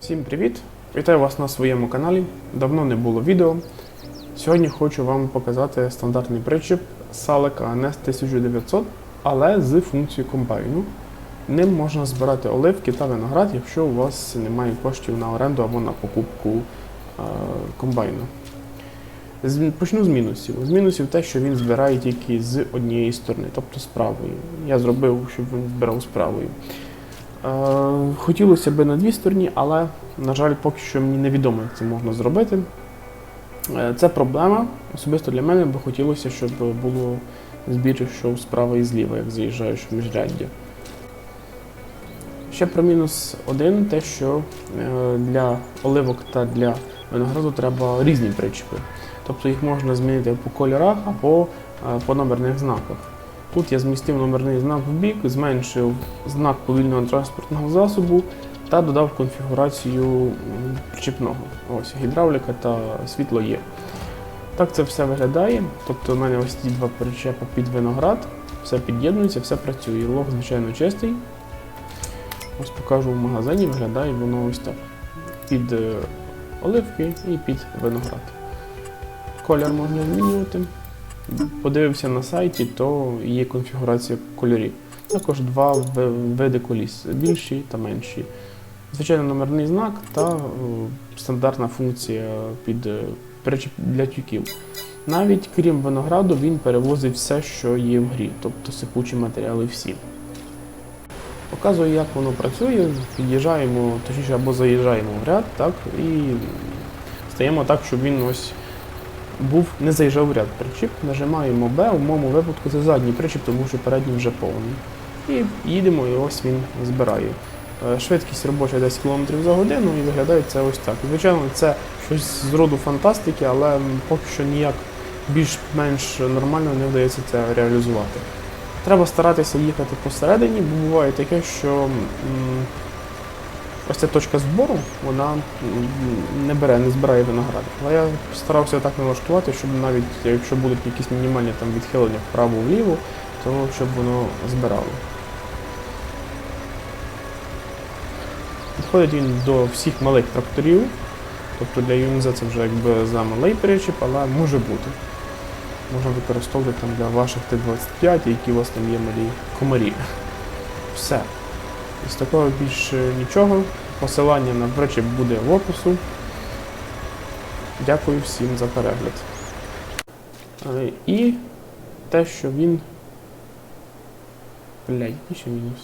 Всім привіт! Вітаю вас на своєму каналі. Давно не було відео. Сьогодні хочу вам показати стандартний причіп Salek ANS 1900, але з функцією комбайну. Ним можна збирати оливки та виноград, якщо у вас немає коштів на оренду або на покупку е, комбайну. Почну з мінусів. З мінусів те, що він збирає тільки з однієї сторони, тобто з правої. Я зробив, щоб він збирав з правої. Е, Хотілося б на дві стороні, але, на жаль, поки що мені невідомо, як це можна зробити. Е, Це проблема. Особисто для мене, бо хотілося, щоб було збір, йшов справа і зліва, як заїжджаєш в міжряддя. Ще про мінус один, те, що е, для оливок та для винограду треба різні причіпи. Тобто їх можна змінити по кольорах або по номерних знаках. Тут я змістив номерний знак в бік, зменшив знак повільного транспортного засобу та додав конфігурацію причіпного. Ось гідравліка та світло є. Так це все виглядає. Тобто у мене ось ці два причепи під виноград, все під'єднується, все працює. Лог, звичайно, чистий. Ось покажу в магазині, виглядає воно ось так. Під е, оливки і під виноград. Колір можна змінювати. Подивився на сайті, то є конфігурація кольорів. Також два види коліс більші та менші. Звичайно, номерний знак та е, стандартна функція під е, для тюків. Навіть крім винограду, він перевозить все, що є в грі, тобто сипучі матеріали всі. Показую, як воно працює. Під'їжджаємо, точніше, або заїжджаємо в ряд, так, і стаємо так, щоб він ось був не заїжджав в ряд причіп. Нажимаємо Б, у моєму випадку це задній причіп, тому що передній вже повний. І їдемо, і ось він збирає. Е, Швидкість робоча 10 км за годину і виглядає це ось так. Звичайно, це щось з роду фантастики, але поки що ніяк більш-менш нормально не вдається це реалізувати. Треба старатися їхати посередині, бо буває таке, що ось ця точка збору, вона не бере, не збирає виноград. Але я старався так налаштувати, щоб навіть якщо будуть якісь мінімальні там відхилення вправо-вліво, то щоб воно збирало. Підходить він до всіх малих тракторів. Тобто для ЮМЗ це вже якби замалий причіп, але може бути. Можна використовувати там для ваших Т-25, які у вас там є малі комарі. Все. Із такого більше нічого. Посилання на речі буде в опису. Дякую всім за перегляд. Е, І те, що він. Блядь, ще мінус.